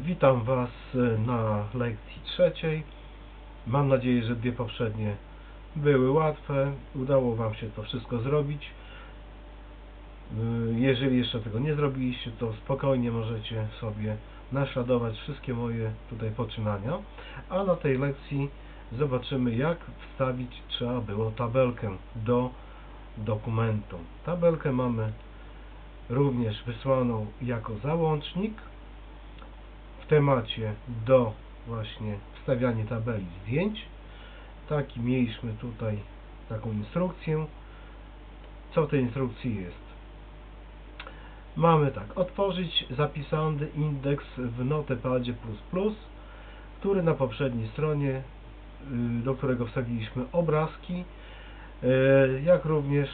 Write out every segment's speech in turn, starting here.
Witam Was na lekcji trzeciej. Mam nadzieję, że dwie poprzednie były łatwe. Udało Wam się to wszystko zrobić. Y, Jeżeli jeszcze tego nie zrobiliście, to spokojnie możecie sobie naśladować wszystkie moje tutaj poczynania. A na tej lekcji zobaczymy, jak wstawić trzeba było tabelkę do dokumentu. Tabelkę mamy również wysłaną jako załącznik w temacie do właśnie wstawiania tabeli zdjęć. Taki mieliśmy tutaj taką instrukcję. Co w tej instrukcji jest? Mamy tak, otworzyć zapisany indeks w Notepadzie++, który na poprzedniej stronie, y, do którego wstawiliśmy obrazki, y, jak również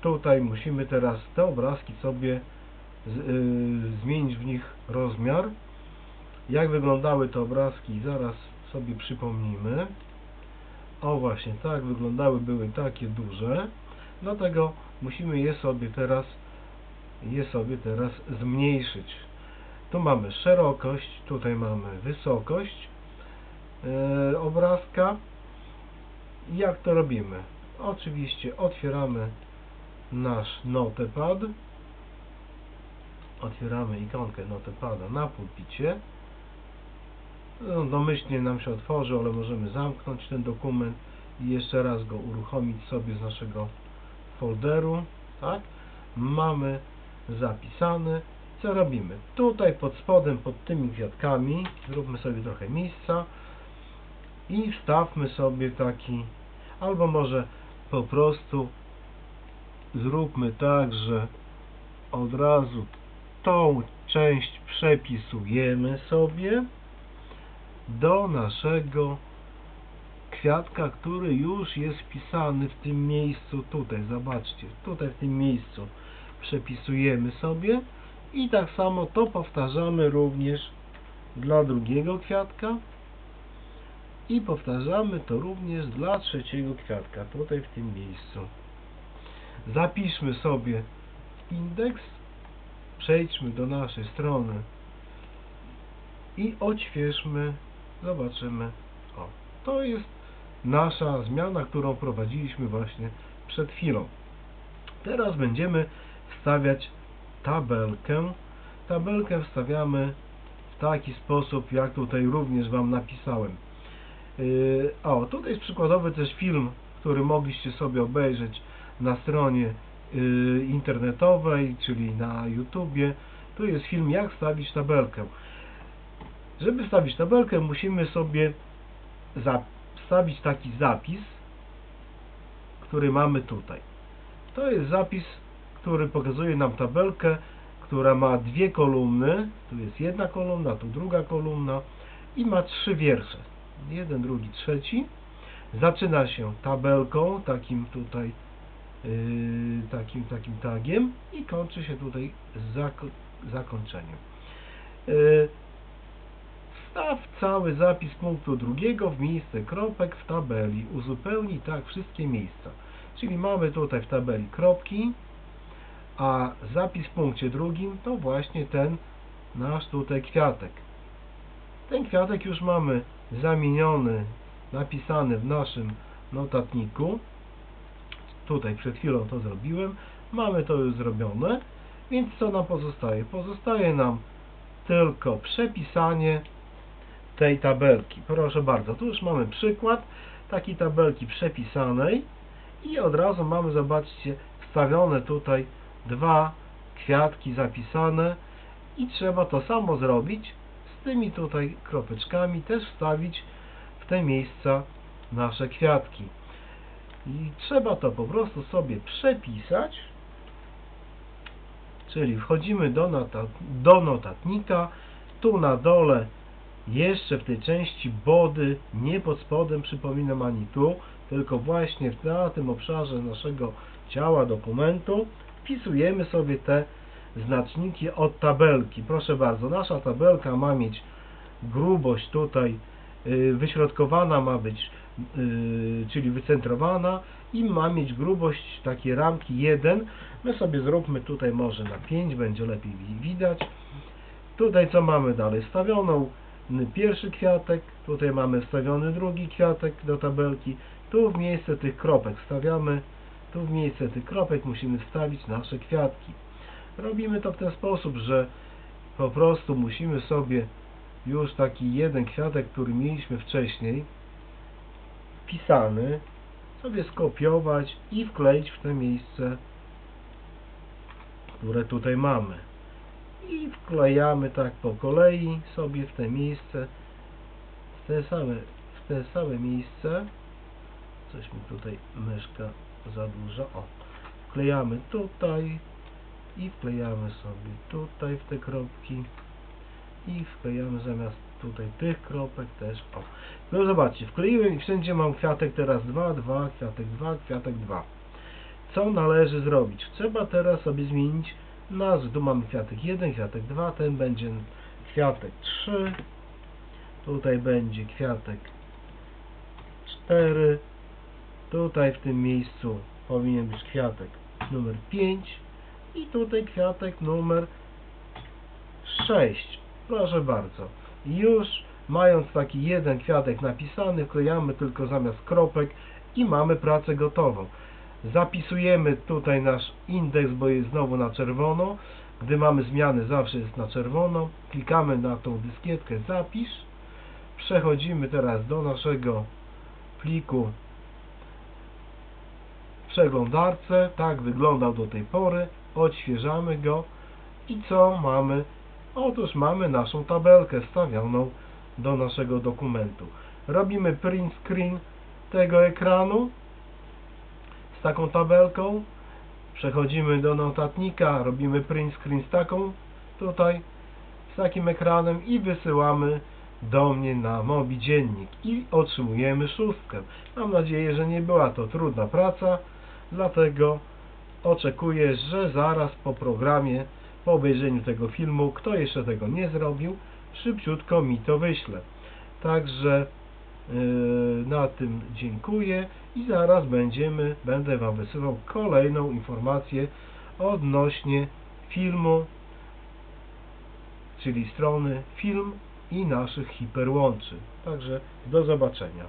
tutaj musimy teraz te obrazki sobie y, zmienić w nich rozmiar. Jak wyglądały te obrazki, zaraz sobie przypomnimy. O właśnie, tak wyglądały, były takie duże. Dlatego musimy je sobie teraz je sobie teraz zmniejszyć. Tu mamy szerokość, tutaj mamy wysokość e, obrazka. Jak to robimy? Oczywiście otwieramy nasz notepad. Otwieramy ikonkę notepada na pulpicie. No, domyślnie nam się otworzy, ale możemy zamknąć ten dokument i jeszcze raz go uruchomić sobie z naszego folderu. Tak? Mamy zapisany. Co robimy? Tutaj pod spodem, pod tymi kwiatkami, zróbmy sobie trochę miejsca i wstawmy sobie taki, albo może po prostu zróbmy tak, że od razu tą część przepisujemy sobie do naszego kwiatka, który już jest wpisany w tym miejscu tutaj, zobaczcie, tutaj w tym miejscu przepisujemy sobie i tak samo to powtarzamy również dla drugiego kwiatka i powtarzamy to również dla trzeciego kwiatka, tutaj w tym miejscu. Zapiszmy sobie indeks, przejdźmy do naszej strony i odświeżmy, zobaczymy. O, to jest nasza zmiana, którą prowadziliśmy właśnie przed chwilą. Teraz będziemy wstawiać tabelkę. Tabelkę wstawiamy w taki sposób, jak tutaj również Wam napisałem. Yy, o, tutaj jest przykładowy też film, który mogliście sobie obejrzeć na stronie yy, internetowej, czyli na YouTubie. Tu jest film, jak wstawić tabelkę. Żeby wstawić tabelkę, musimy sobie wstawić taki zapis, który mamy tutaj. To jest zapis, który pokazuje nam tabelkę, która ma dwie kolumny. Tu jest jedna kolumna, tu druga kolumna i ma trzy wiersze. Jeden, drugi, trzeci. Zaczyna się tabelką, takim tutaj yy, takim, takim tagiem i kończy się tutaj zako zakończeniem. Yy, Wstaw cały zapis punktu drugiego w miejsce kropek w tabeli. Uzupełnij tak wszystkie miejsca. Czyli mamy tutaj w tabeli kropki, a zapis w punkcie drugim to właśnie ten nasz tutaj kwiatek. Ten kwiatek już mamy zamieniony, napisany w naszym notatniku. Tutaj przed chwilą to zrobiłem. Mamy to już zrobione. Więc co nam pozostaje? Pozostaje nam tylko przepisanie tej tabelki. Proszę bardzo, tu już mamy przykład takiej tabelki przepisanej i od razu mamy, zobaczcie, wstawione tutaj dwa kwiatki zapisane i trzeba to samo zrobić z tymi tutaj kropeczkami, też wstawić w te miejsca nasze kwiatki. I trzeba to po prostu sobie przepisać, czyli wchodzimy do, notat do notatnika, tu na dole jeszcze w tej części body, nie pod spodem przypominam ani tu, tylko właśnie na tym obszarze naszego ciała dokumentu wpisujemy sobie te znaczniki od tabelki. Proszę bardzo, nasza tabelka ma mieć grubość tutaj yy, wyśrodkowana ma być, yy, czyli wycentrowana i ma mieć grubość takiej ramki 1. My sobie zróbmy tutaj może na 5, będzie lepiej wi- widać. Tutaj co mamy dalej? Wstawioną n- pierwszy kwiatek, tutaj mamy wstawiony drugi kwiatek do tabelki. Tu w miejsce tych kropek stawiamy, tu w miejsce tych kropek musimy wstawić nasze kwiatki. Robimy to w ten sposób, że po prostu musimy sobie już taki jeden kwiatek, który mieliśmy wcześniej wpisany, sobie skopiować i wkleić w te miejsce, które tutaj mamy. I wklejamy tak po kolei sobie w te miejsce, w te same, w te same miejsce. Coś mi tutaj myszka za dużo. O, wklejamy tutaj i wklejamy sobie tutaj w te kropki i wklejamy zamiast tutaj tych kropek też o. No zobaczcie, wkleiłem i wszędzie mam kwiatek teraz 2, 2, kwiatek 2, kwiatek 2. Co należy zrobić? Trzeba teraz sobie zmienić nazwę. Tu mamy kwiatek 1, kwiatek 2, ten będzie kwiatek 3, tutaj będzie kwiatek 4, tutaj w tym miejscu powinien być kwiatek numer 5 i tutaj kwiatek numer 6. Proszę bardzo. Już mając taki jeden kwiatek napisany, wklejamy tylko zamiast kropek i mamy pracę gotową. Zapisujemy tutaj nasz indeks, bo jest znowu na czerwono. Gdy mamy zmiany, zawsze jest na czerwono. Klikamy na tą dyskietkę zapisz. Przechodzimy teraz do naszego pliku przeglądarce. Tak wyglądał do tej pory. Odświeżamy go. I co mamy? Otóż mamy naszą tabelkę stawioną do naszego dokumentu. Robimy print screen tego ekranu z taką tabelką. Przechodzimy do notatnika, robimy print screen z taką tutaj, z takim ekranem i wysyłamy do mnie na mobi dziennik i otrzymujemy szóstkę. Mam nadzieję, że nie była to trudna praca, dlatego oczekuję, że zaraz po programie, po obejrzeniu tego filmu, kto jeszcze tego nie zrobił, szybciutko mi to wyśle. Także na tym dziękuję i zaraz będziemy, będę Wam wysyłał kolejną informację odnośnie filmu, czyli strony film i naszych hiperłączy. Także do zobaczenia.